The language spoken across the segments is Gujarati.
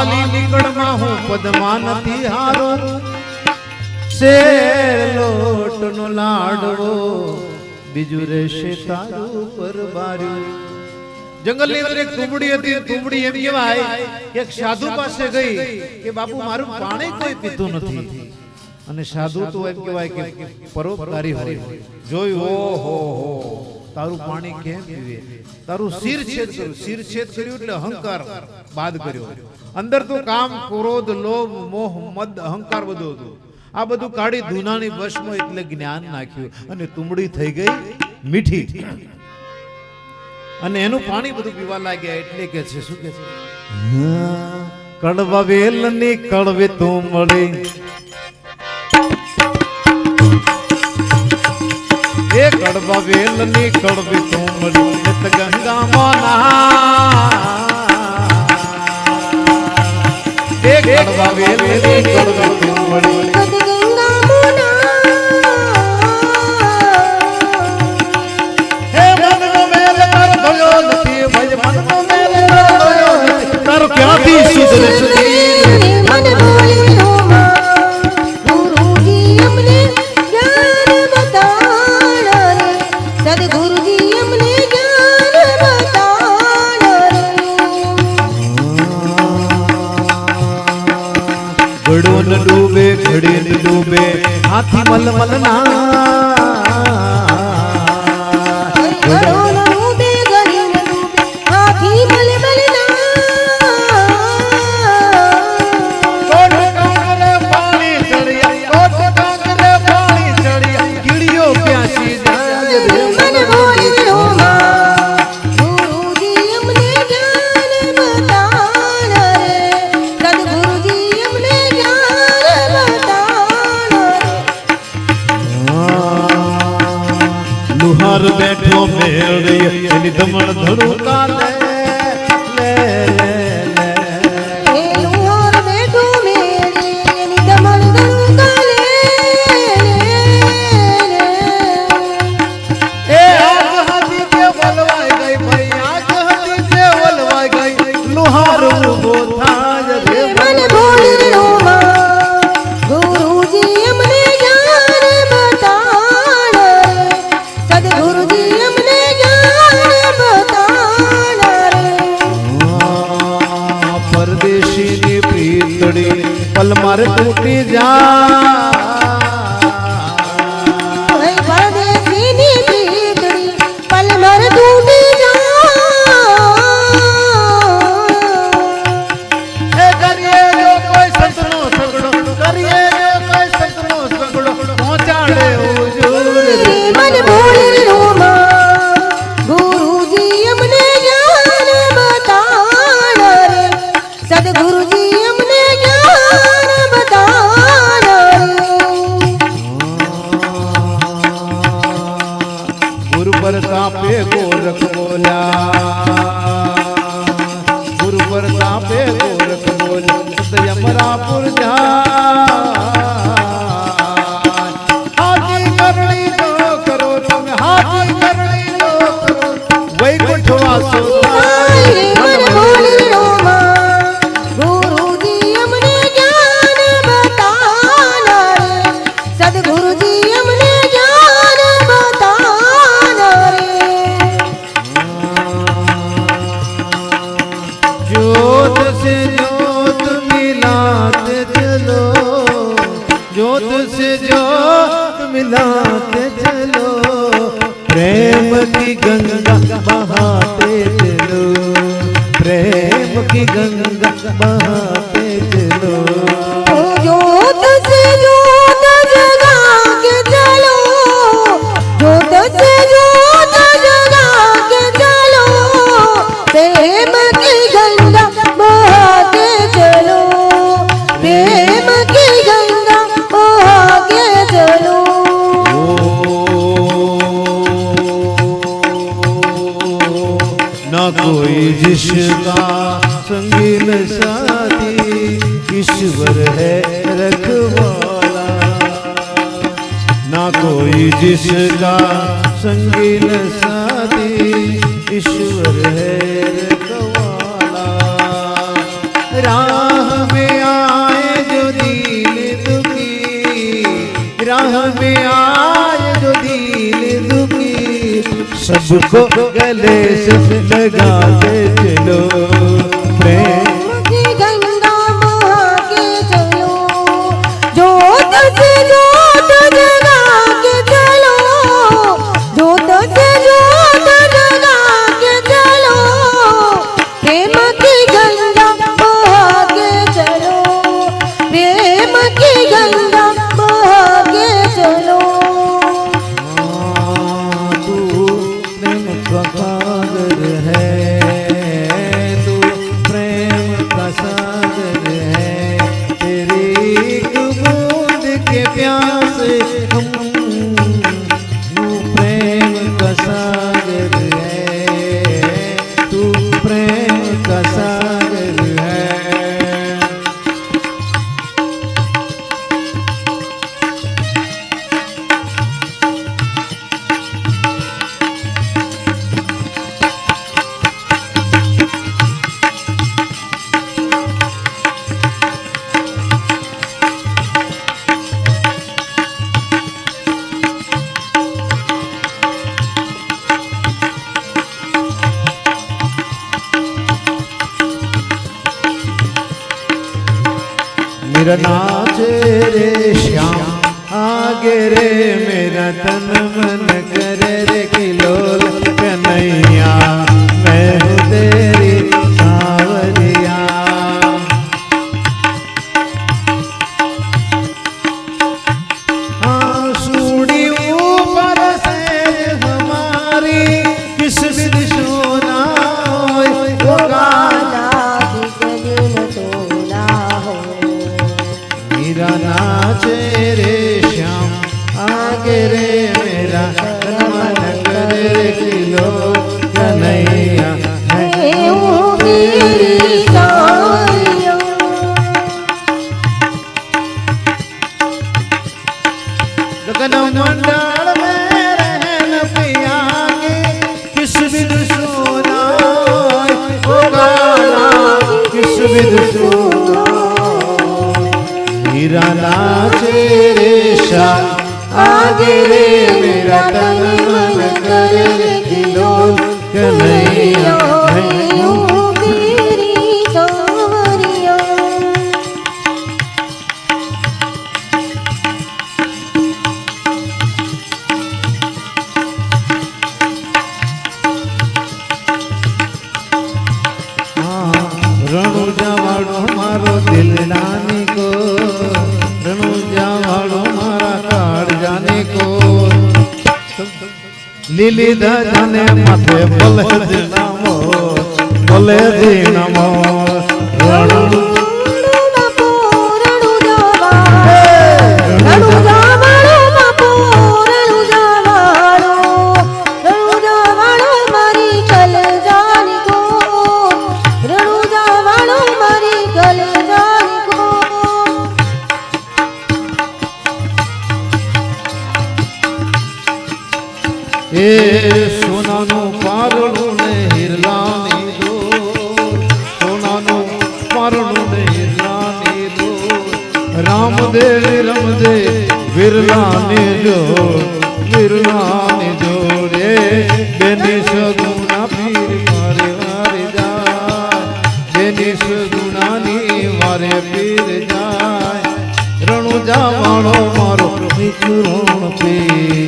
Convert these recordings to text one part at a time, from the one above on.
હાલી નીકળમાં હું પદમાં નથી હારો. શેર લોટનો લાડવો, બીજું રહેશે તારું પર બાર્યું જંગલની અંદર એક તુંબડી હતી તુંબડી એમ કહેવાય એક સાધુ પાસે ગઈ કે બાપુ, મારું પાણી કોઈ પીતું નથી. અને સાધુ તો એમ કહેવાય કે પરોપકારી હોય. જોયું, ઓહો હો. તારું પાણી કેમ પીવે? તારું શિરછેદ કર્યું. શિરછેદ કર્યું એટલે અહંકાર બાદ કર્યો. અંદર તો કામ, ક્રોધ, લોભ, મોહ, મદ, અહંકાર બધું હતું. આ બધું કાઢી ધૂનાની વશમાં એટલે જ્ઞાન નાખ્યું અને તુમડી થઈ ગઈ મીઠી. અને એનું પાણી બધું પીવા લાગ્યા એટલે કે છે, શું કે છે? કડવા વેલની કડવે તું એ કડવા વેલની કડવે મળી નિત ગંગા મોના એ કડવા વેલની કડવે તું મળી ગંગા મુના હે મનનો મેલ કર ભયો નથી ભજ મનનો મેલ હાથી મલમલ ના વલવાઈ ગઈ લુહાર ઊભો થાય રે મન પલમાર તૂટી જા. राह में आए जो दिल दुखी सबको गले से लगा दे गिरना रे श्याम आगे रे मेरा तन मन करे रे किलोल नहीं Thank you. નિસગુણા પીર મારે મારે જાય. જે નિસગુણાની મારે પીર જાય. રણુ જાવાળો મારો મિત્ર પીર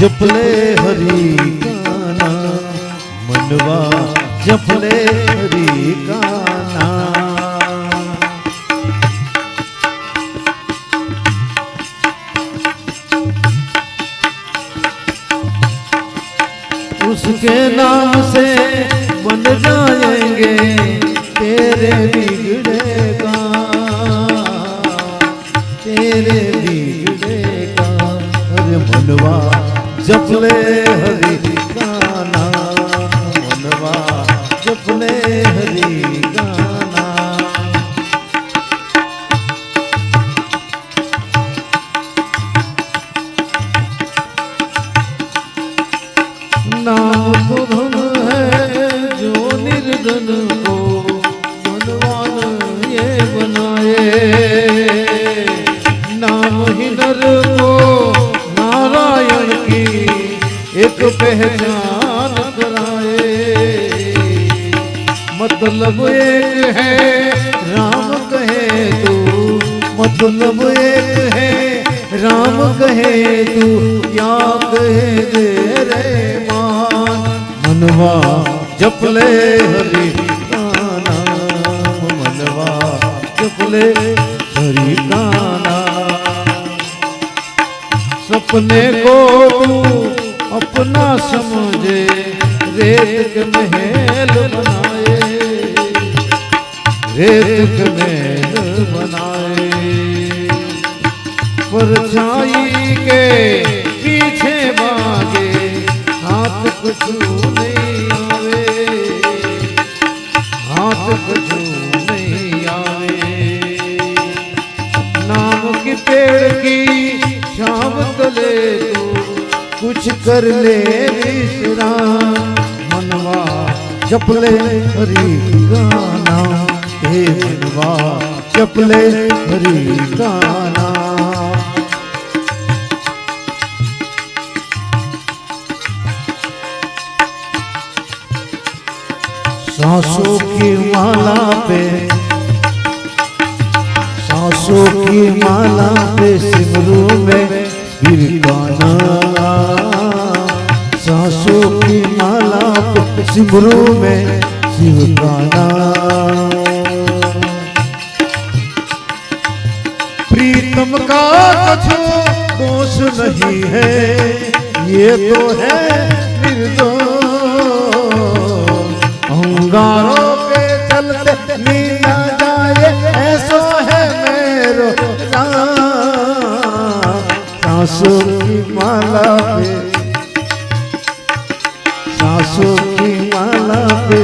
जपले हरी का नाम मनवा जपले हरि का उसके नाम से बन जाएँगे तेरे बिगड़े का तेरे बिगड़े का अरे मनवा જપલે હરી मतलब एक है, राम कहे तू मतलब एक है, राम कहे तू या कहे दे रे मान? मनवा जपले हरि का मनवा जपले हरि सपने को अपना समझे, रेत महल बनाए रेत के महल बनाए। परछाई के पीछे भागे, हाथ कुछ नहीं आवे। हाथ कुछ नहीं आवे। नाम की पेड़ की शाम तू कुछ कर ले विश्राम। मनवा जपले हरि गाना। हे मनवा जपले हरि गाना सांसों की माला पे, सांसों की माला पे सिमरू में गाना सांसों की माला पे सिमरू में शिव गाना प्रीतम का कुछ दोष नहीं है। ये तो है निर्दोष। अंगारों के चलते मीना जाए, ऐसो है मेरो सांसों की माला पे, सांसों की माला पे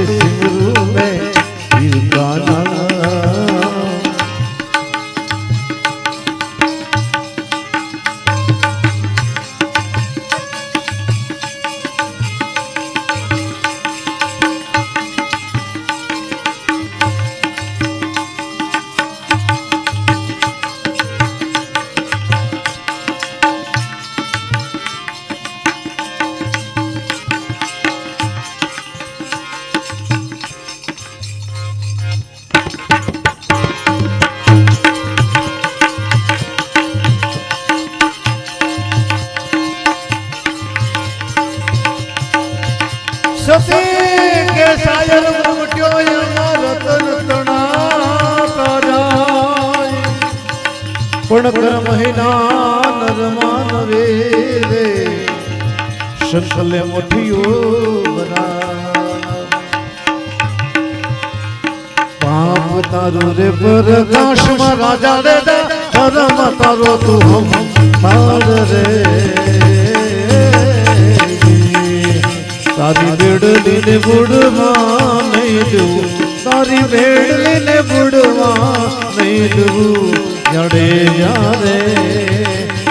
બુડમાં નહીં જવું. તારી બેડલી બુડવા નહીં જવું. જડે જારે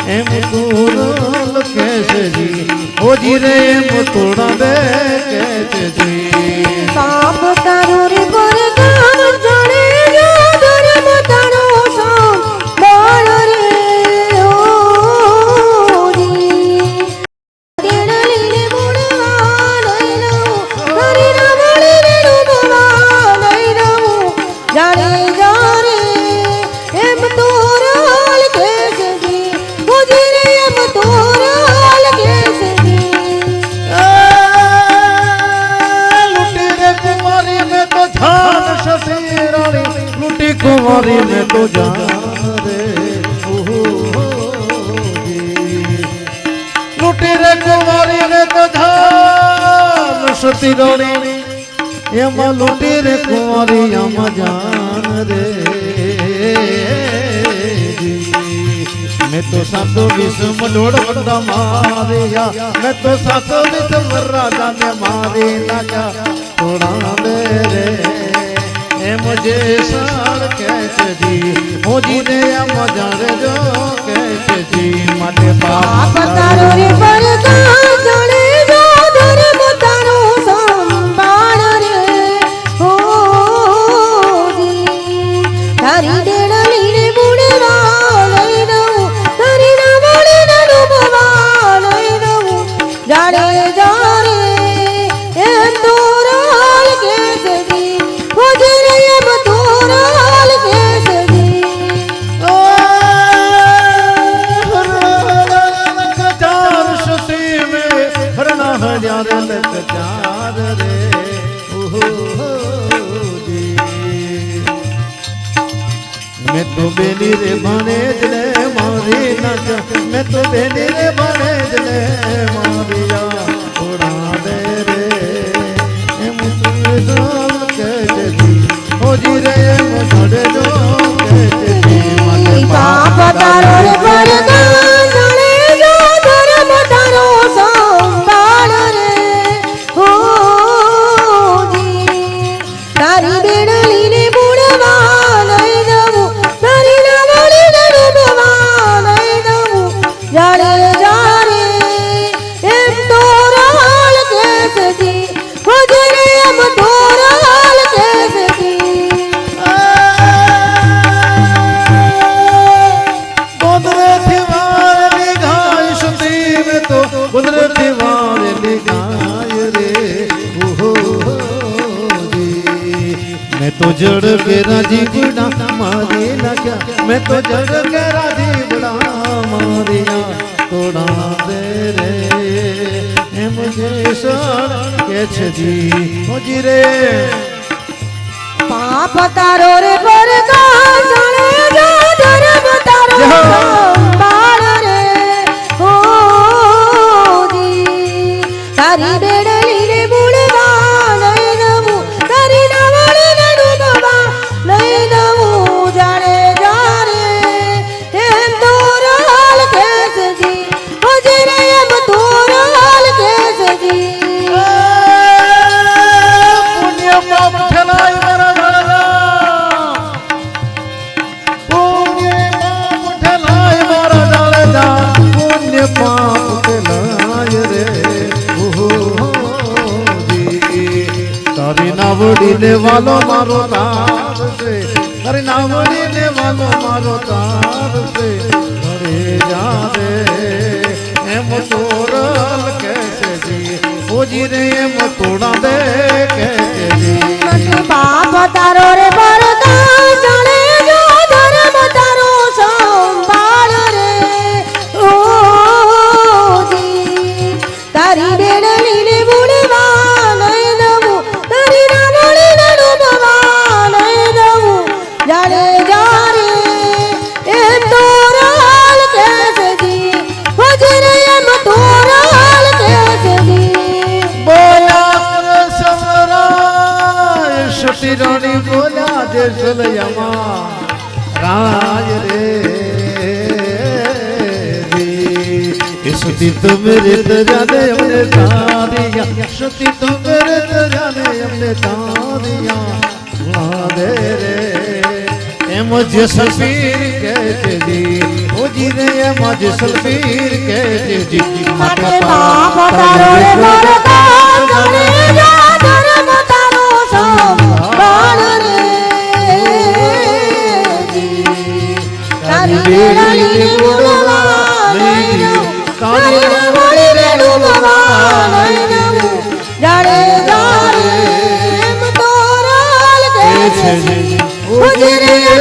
એમ તું રોલ હોજી રે એમ તોડા દે કેસે ਤੋਂ ਜਾਰੇ ਉਹ ਜੀ। ਲੁੱਟੀ ਰੇ ਕੁਵਾਰੀ ਨੇ ਤੋ ਧਾਨ ਰੋਣੀ ਇਹ ਮਾ ਲੁੱਟੀ ਰੇ ਕੁਵਾਰੀ ਅਮ ਜਾਨ ਰੇ ਮੈਂ ਤੋ ਸਾਥੋ ਵਿਸ ਮਡੋੜ ਵੰਦਾ ਮਾਰਿਆ। ਮੈਂ ਤੋ ਸਾਥੋ ਵਿਸ ਦਾ ਮੈਂ ਮਾਰੇ ਨਾ ਜਾ। ਥੋੜਾ ਮੇਰੇ ਇਹ ਮੁਝੇ ਸਾ સાર કે છે જી એમ જાણે જો કે છે જી માટે બાપ તારો રે લલચાર રે મેં તો બેની રે ભણે જ લે મારી ના મેં તો બેની રે ભણે જ લે મારિયા ઉડા દે રે એમ સુરદાન કે જજી હોજી રે એમ સડે જો કે જજી મને બાપ તારો રે કે રાજી બડા મારી નાખ્યા મેં તો જગ કે રાજી બડા મારિયા તોડા દે રે એમ જે સણ કે છે જી. હોજી રે. પાપ તારો રે પરગા જાણે જો ધર્મ તારો તારી નાવડી ને વાલો મારો તાર છે. તારી નાવડી ને વાલો મારો તાર છે. ઘરે જા રે એમ તોરલ કે છે જી. ઓજી રે એમ તોડા દે કે મેરે દરિયાને અમને તારિયા. સતી તો મેરે દરિયાને અમને તારિયા. ભુલા દે રે. એમ જે સલપીર કે છે જી. ઓજી રે એમ જે સલપીર કે છે જી. માટે બાપ તારો રે પરગા જાણે જો ધર્મ તારો સંભાળ રે. તારી બેડલી ને Put it in